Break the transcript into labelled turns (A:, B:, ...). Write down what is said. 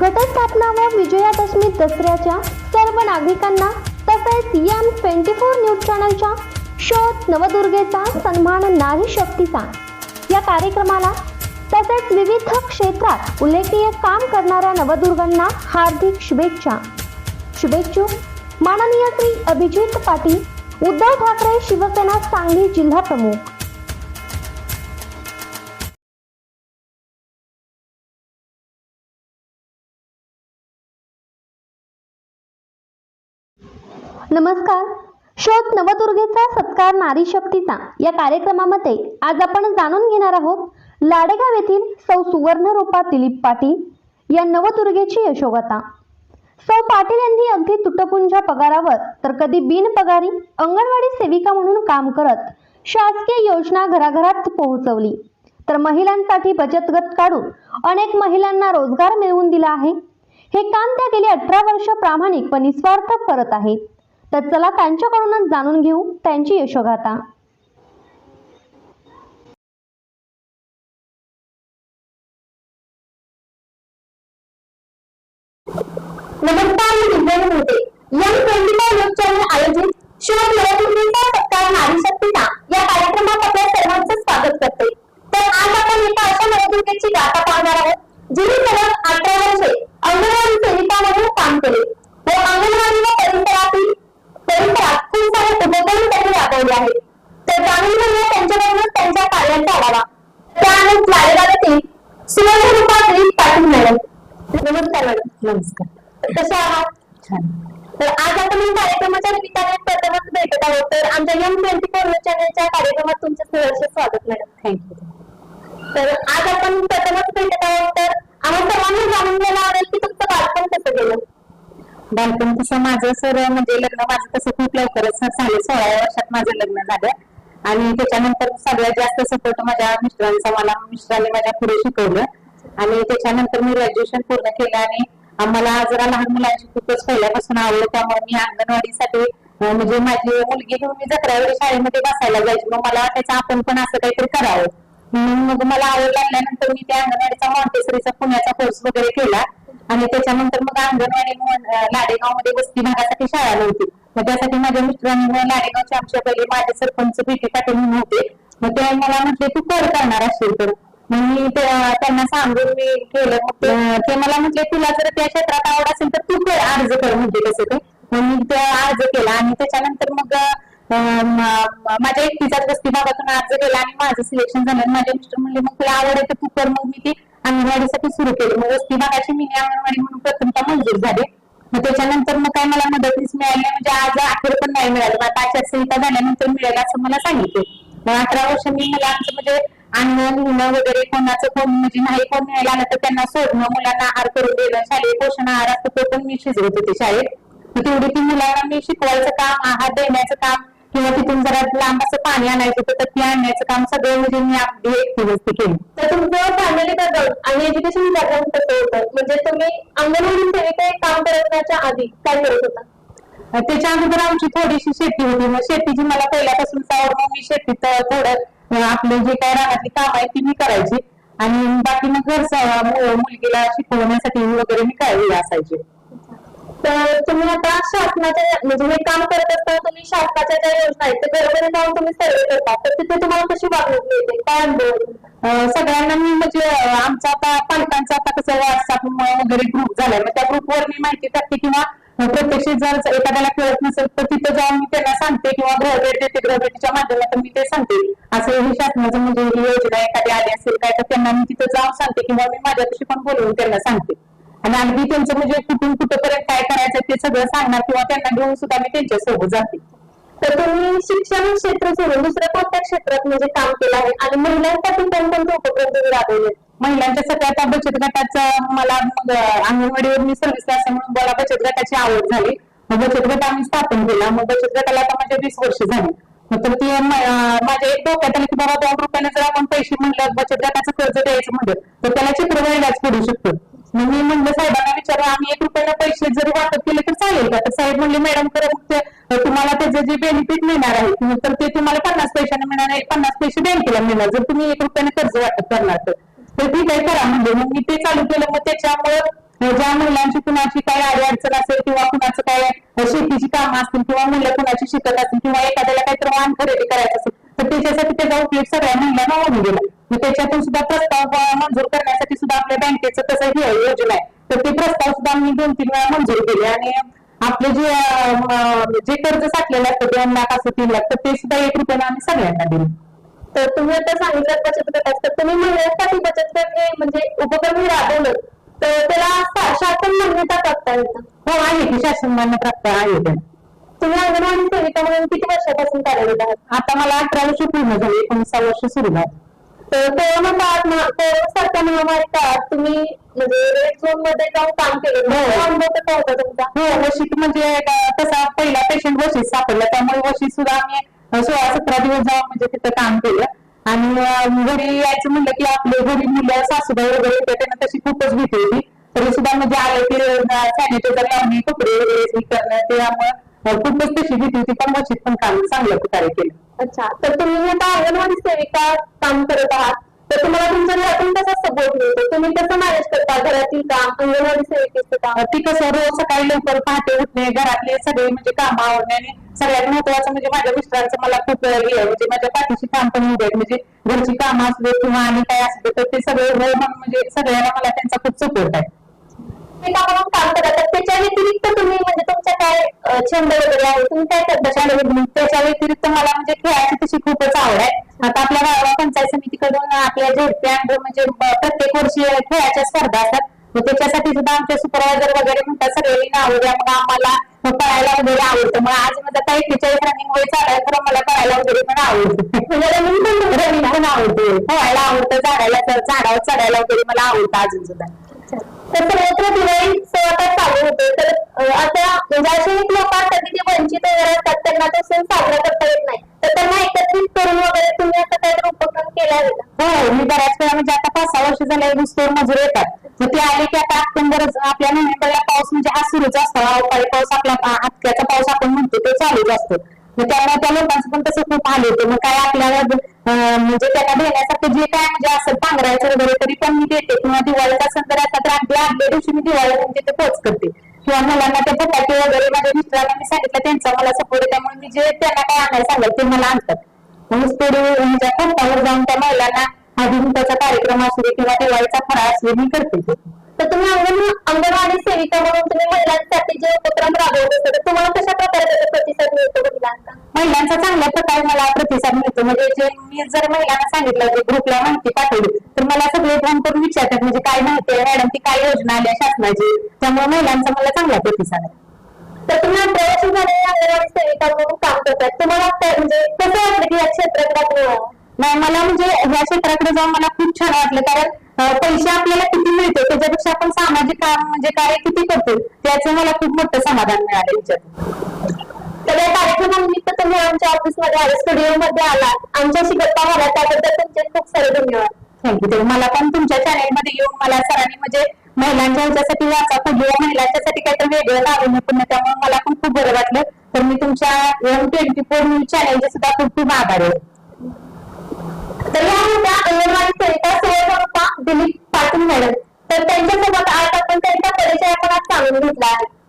A: घटस्थापना व विजयादशमी दसऱ्याच्या सर्व नागरिकांना तसेच एम ट्वेंटी फोर न्यूज चॅनलच्या शोध नवदुर्गेचा सन्मान नारी शक्तीचा. या कार्यक्रमाला तसेच विविध क्षेत्रात उल्लेखनीय काम करणाऱ्या नवदुर्गांना हार्दिक शुभेच्छा. शुभेच्छुक माननीय श्री अभिजित पाटील उद्धव ठाकरे शिवसेना सांगली जिल्हा प्रमुख. नमस्कार. शोध नवदुर्गेचा सत्कार नारी शक्तीचा या कार्यक्रमामध्ये आज आपण जाणून घेणार आहोत लाडेगाव येथील सौ सुवर्णरूपा दिलीप पाटील या नवदुर्गेची यशोगाथा. सौ पाटील यांनी अगदी तुटपुंजा पगारावर तर कधी बिनपगारी अंगणवाडी सेविका म्हणून काम करत शासकीय योजना घराघरात पोहोचवली. तर महिलांसाठी बचत गट काढून अनेक महिलांना रोजगार मिळवून दिला आहे. हे काम त्या गेली अठरा वर्ष प्रामाणिक व निस्वार्थ करत आहेत. तर चला त्यांच्याकडूनच जाणून घेऊ त्यांची यशोगाथा. दिलीप पाटील मॅडम नमस्कार मॅडम.
B: नमस्कार.
A: कशा आहात?
B: छान.
A: तर आज आपण या कार्यक्रमाच्या निमित्ताने प्रथमच भेटत आहोत. तर आमच्या यम ट्वेंटी फोर चॅनलच्या कार्यक्रमात तुमचं सहर्ष स्वागत मॅडम.
B: थँक्यू
A: तर आज आपण प्रथमच भेटत आहोत. तर आम्हाला सर्वांना जाणून घ्यायला आवडेल की तुमचं बालपण कसं गेलं?
B: बालपण तसं माझं सर म्हणजे लग्न माझं तसं खूप लवकरच झाले. सोळाव्या वर्षात माझं लग्न झालं. आणि त्याच्यानंतर सगळ्यात जास्त सपोर्ट माझ्या मिस्टरांचा मला मिस्टरांनी माझ्या पुढे शिकवलं. आणि त्याच्यानंतर मी ग्रॅज्युएशन पूर्ण केलं आणि आम्हाला जरा लहान मुलांची खूपच पहिल्यापासून आवड त्यामुळे मी अंगणवाडीसाठी म्हणजे माझी मुलगी घेऊन मी जत्रावेळी शाळेमध्ये बसायला जायची. मग मला त्याचा आपण पण असं काहीतरी करावं. म्हणून मग मला आवड लागल्यानंतर मी त्या अंगणवाडीचा मॉन्टेसरीचा पुण्याचा कोर्स वगैरे केला. आणि त्याच्यानंतर मग अंगणवाडी लाडेगावमध्ये वस्ती भागासाठी शाळा नव्हती मग त्यासाठी माझ्या मित्रांनी लाडेगावच्या लाडेगावचे आमच्या पहिले माझे सरपंच पीटी पाटील म्हणून होते. मग ते मला म्हटले तू कर करणार असेल तर. मग मी त्यांना सांगून मी केलं. मग ते- मला म्हटले तुला जर त्या क्षेत्रात आवड असेल तर तू कर अर्ज कर म्हणजे कसं ते. मग मी ते अर्ज केला आणि त्याच्यानंतर मग माझ्या एकटीचाच वस्ती भागातून अर्ज केला आणि माझं सिलेक्शन झालं. माझ्या माझे मिस्टर म्हणले मग तुला आवड आहे तर तू कर. मग मी ती अंगणवाडीसाठी सुरू केले. मग वस्ती भागाची मिनी अंगणवाडी म्हणून प्रथमतः मंजूर झाले. मग त्याच्यानंतर मग काय मला मदतीच मिळाली म्हणजे आज अखेर पण नाही मिळालं. मग आता आचारसंहिता झाल्यानंतर मिळेल असं मला सांगितलं. मग अठरा वर्ष मी आमचं म्हणजे अन्न लिहिणं वगैरे कोणाचं कोण म्हणजे नाही कोण मिळायला आलं तर त्यांना सोडणं मुलांना आहार करून देणं शालेय पोषण आहार असतो तो पण मी शिजवत होते शाळेत. मग तेवढी ती मुलांना मी शिकवायचं काम आहार देण्याचं काम किंवा तिथून जरा लांब असं पाणी आणायचं होतं तर ते आणण्याचं काम सगळं म्हणजे मी अगदी एकटीनच ते केलं.
A: तर तुमचं फॅमिली बॅकग्राऊंड आणि एज्युकेशन बॅकग्राऊंड कसं होतं? म्हणजे तुम्ही अंगणवाडी सेविका काम करण्याच्या आधी काय करत होता?
B: त्याच्या अगोदर आमची थोडीशी शेती होती. मग शेतीची मला पहिल्यापासून आवड मी शेतीत थोडं आपले जे काय रानातली काम आहे ती मी करायची. आणि बाकी मग घर मुलगीला शिकवण्यासाठी वगैरे मी काय असायचे.
A: तर तुम्ही आता शासनाच्या म्हणजे हे काम करत असताना तुम्ही शासनाच्या ज्या योजना आहेत त्या घरोघरी जाऊन तुम्ही सर्वे करता. तर तिथे तुम्हाला कशी वागणूक मिळते? काय अनुभव
B: सगळ्यांना मी म्हणजे आमचा आता पालकांचा आता कसं व्हॉट्सअप वगैरे ग्रुप झालाय. मग त्या ग्रुपवर मी माहिती टाकते किंवा प्रत्यक्ष जर एखाद्याला कळत नसेल तर तिथं जाऊन मी त्यांना सांगते किंवा ग्रहभेट देते ग्रहभेटीच्या माध्यमातून मी ते सांगते. असं हे शासनाचं म्हणजे ही योजना एखादी आली असेल काय तर त्यांना मी तिथं जाऊन सांगते किंवा मी माझ्यापाशी पण बोलवून त्यांना सांगते. आणि अगदी त्यांचं म्हणजे कुठून कुठंपर्यंत काय करायचं ते सगळं सांगणार किंवा त्यांना घेऊन सुद्धा मी त्यांच्यासोबत जाते.
A: तर तुम्ही शिक्षण क्षेत्र सोडून दुसऱ्या कोणत्या क्षेत्रात म्हणजे काम केलं आहे? आणि महिलांसाठी कोणकोणते उपक्रम तुम्ही राबवले?
B: महिलांच्या सगळ्यात बचत गटाचा मला अंगणवाडीवर मी सर्व्हिस म्हणून मला बचत गटाची आवड झाली. मग बचत गट आम्ही स्थापन केला. मग बचत गटाला आता माझे वीस वर्ष झाली. मग तर ती माझ्या एक डोक्यात आलं की बाबा दोन रुपयाने जर आपण पैसे म्हणलं बचत गटाचं कर्ज द्यायचं म्हणलं तर त्याला चित्र व्हायलाच पडू शकतो. मग मी म्हणलं साहेबांना विचारू आम्ही एक रुपयाला पैसे जरी वाटप केले तर चालेल का? तर साहेब म्हणले मॅडम खरं तुम्हाला त्याचे जे बेनिफिट मिळणार आहे तर ते तुम्हाला पन्नास पैशाने मिळणार आहे पन्नास पैसे बँकेला मिळणार जर तुम्ही एक रुपयाने कर्ज वाटप करणार तर. ठीक आहे करा म्हणजे मग मी ते चालू केलं. मग त्याच्यामुळे ज्या महिलांची कुणाची काय अडी अडचण असेल किंवा कुणाचं काय शेतीची कामं असतील किंवा मुलं कुणाची शिकत असतील किंवा एखाद्याला काहीतरी वाहन खरेदी करायचं असेल तर त्याच्यासाठी त्याचा उपयोग सगळ्या महिलांना होऊन गेला. त्याच्यातून सुद्धा प्रस्ताव मंजूर करण्यासाठी आपल्या बँकेचं तसं हे योजना आहे. तर ते प्रस्ताव सुद्धा मी दोन तीन वेळा मंजूर केले. आणि आपले जे जे कर्ज साठलेलं असतं दोन लाख असं तीन लाख तर ते सुद्धा एक रुपयानं आम्ही सगळ्यांना दिले.
A: तर तुम्ही आता सांगितलं बचत गट असतं. तुम्ही महिलांसाठी बचत गट हे म्हणजे उपक्रम राबवलं. तर त्याला शासन मान्यता प्राप्त आहे?
B: हो आहे की शासन मान्य प्राप्त आहे
A: तुम्ही अंगणवाडी सेविका म्हणून किती वर्षापासून कार्यरत आहात?
B: आता मला अठरा वर्ष पूर्ण झाली एकोणीसा वर्ष सुरू झाली.
A: तर कोरोना काळात कोरोना सारख्या महामारी काळात तुम्ही म्हणजे रेड झोनमध्ये जाऊन काम केलं.
B: हो.
A: तो अनुभव कसा होता तुमचा?
B: हो वशीत म्हणजे तसा पहिला पेशंट वशीत सापडला. त्यामुळे वशीत सुद्धा आम्ही सोळा सतरा दिवस जाऊन म्हणजे तिथं काम केलं. आणि घरी यायचं म्हणलं की आपले घरी मुलं सासूबाई वगैरे होते त्यांना तशी खूपच भीती होती. तरी सुद्धा म्हणजे आलं की सॅनिटायझर लावणे कपडे वगैरे हे करणं त्यामुळे खूपच तशी भीती होती पण वशीत पण काम चांगलं प्रकारे केलं.
A: अच्छा तर तुम्ही आता अंगणवाडी सेविका काम करत आहात. तर तुम्हाला तुमच्या घरातून कसा सपोर्ट मिळतो? तुम्ही कसं मॅनेज करता? घरातील काम अंगणवाडी सेविकेचं काम?
B: ती कसं रोज सकाळी लवकर पहाटे उठणे घरातले सगळे म्हणजे काम आवडणे आणि सगळ्यात महत्वाचं म्हणजे माझ्या मिस्टरांचं मला खूप हे आहे म्हणजे माझ्या पाठीशी काम पण देत. म्हणजे घरची कामं असू दे किंवा आणि काय असू दे तर ते सगळे मग म्हणजे सगळ्यांना मला त्यांचा खूप सपोर्ट आहे.
A: ते कामावर काम करत तर त्याच्या व्यतिरिक्त तुम्ही म्हणजे तुमच्या काय छंद वगैरे आहे तुम्ही काय करता
B: त्याच्या त्याच्या व्यतिरिक्त मला म्हणजे खेळाची तशी खूपच आवड आहे. आता आपल्या गावाला पंचायत समितीकडून आपल्या झेडपी म्हणजे प्रत्येक वर्षी खेळाच्या स्पर्धा असतात. मग त्याच्यासाठी सुद्धा आमचे सुपरवायझर वगैरे म्हणतात सगळे नाव द्या मग आम्हाला पळायला वगैरे आवडतं. मग आज माझा काही एक्केचाळीस रनिंग वय चालू आहे खरं मला पळायला वगैरे पण आवडतं.
A: म्हणजे रनिंग पण
B: रनिंग पण आवडते पळायला आवडतं झाडायला झाडावर चढायला वगैरे मला आवडतं अजून सुद्धा.
A: तर सर्वत्र दिवाळी सण आता चालू होते. तर आता म्हणजे असे एक लोक असतात की जे वंचित वगैरे असतात त्यांना तो सण साजरा करता येत नाही. तर त्यांना एकत्रित करून वगैरे तुम्ही असं काहीतरी उपक्रम केला
B: हो मी बऱ्याच वेळा म्हणजे आता पाच सहा वर्ष झाले ऊसतोड मजूर येतात. मग ते आले की आता ऑक्टोबर आपल्या नोव्हेंबरला पाऊस म्हणजे हा सुरूच असतो. अवकाळी पाऊस आपला हातक्याचा पाऊस आपण म्हणतो ते चालूच असतो. मग त्यामुळे त्या लोकांचं पण तसं खूप हाल होतं. मग काय आपल्याला म्हणजे त्यांना देण्यासाठी जे काय म्हणजे असं पांघरायचं वगैरे तरी पण मी देते. किंवा दिवाळीचा सण जर असला तर आपल्या आदल्या दिवशी मी दिवाळीला म्हणजे ते पोच करते. किंवा मुलांना ते फटाके वगैरे माझ्या मित्रांना मी सांगितलं त्यांचा मला सपोर्ट आहे. त्यामुळे मी जे त्यांना काय आणायला सांगाल ते मला आणतात. म्हणून थोडी म्हणजे खोट्यावर जाऊन त्या महिलांना आधुनिकाचा कार्यक्रम असू दे किंवा दिवाळीचा फराळ असू दे मी करते.
A: तर तुम्ही अंगण अंगणवाडी सेविका म्हणून तुम्ही महिलांसाठी जे उपक्रम राबवत असता तर तुम्हाला कशा प्रकारे प्रतिसाद मिळतो महिलांचा
B: महिलांचा चांगल्या प्रकारे मला प्रतिसाद मिळतो. म्हणजे जे मी जर महिलांना सांगितलं जे ग्रुपला माहिती पाठवली तर मला सगळे फोन करून विचारतात म्हणजे काय माहिती आहे मॅडम ती काय योजना आल्या शासनाची? त्यामुळे महिलांचा मला चांगला प्रतिसाद आहे.
A: तर तुम्ही अठरा वर्ष अंगणवाडी सेविका म्हणून काम करतात. तुम्हाला काय म्हणजे कसं वाटलं की या क्षेत्रात?
B: नाही मला म्हणजे या क्षेत्राकडे जाऊन मला खूप छान वाटलं. कारण पैसे आपल्याला किती मिळते त्याच्यापेक्षा आपण सामाजिक काम म्हणजे कार्य किती करतो त्याचं मला खूप मोठं समाधान मिळालं याच्यात.
A: तर या कार्यक्रमानिमित्त तुम्ही आमच्या ऑफिसमध्ये स्टुडिओ मध्ये आलात. आमच्याशी गप्पा मारला त्याबद्दल तुमचे खूप सारे धन्यवाद.
B: थँक्यू मला पण तुमच्या चॅनेलमध्ये येऊन मला सरांनी म्हणजे महिलांच्या ह्याच्यासाठी वाचा किंवा महिलांच्यासाठी काहीतरी वेगळं लावलं पुन्हा त्यामुळे मला पण खूप बरं वाटलं. तर मी तुमच्या एम ट्वेंटी फोर न्यूज चॅनेलचे सुद्धा खूप खूप आभार आहे.
A: तर या होत्या अंगणवाडी सेविका दिलीप पाटील मॅडम. तर त्यांच्यासोबत आज आपण त्यांचा परिचय आपण आज सांगून घेतला आहे.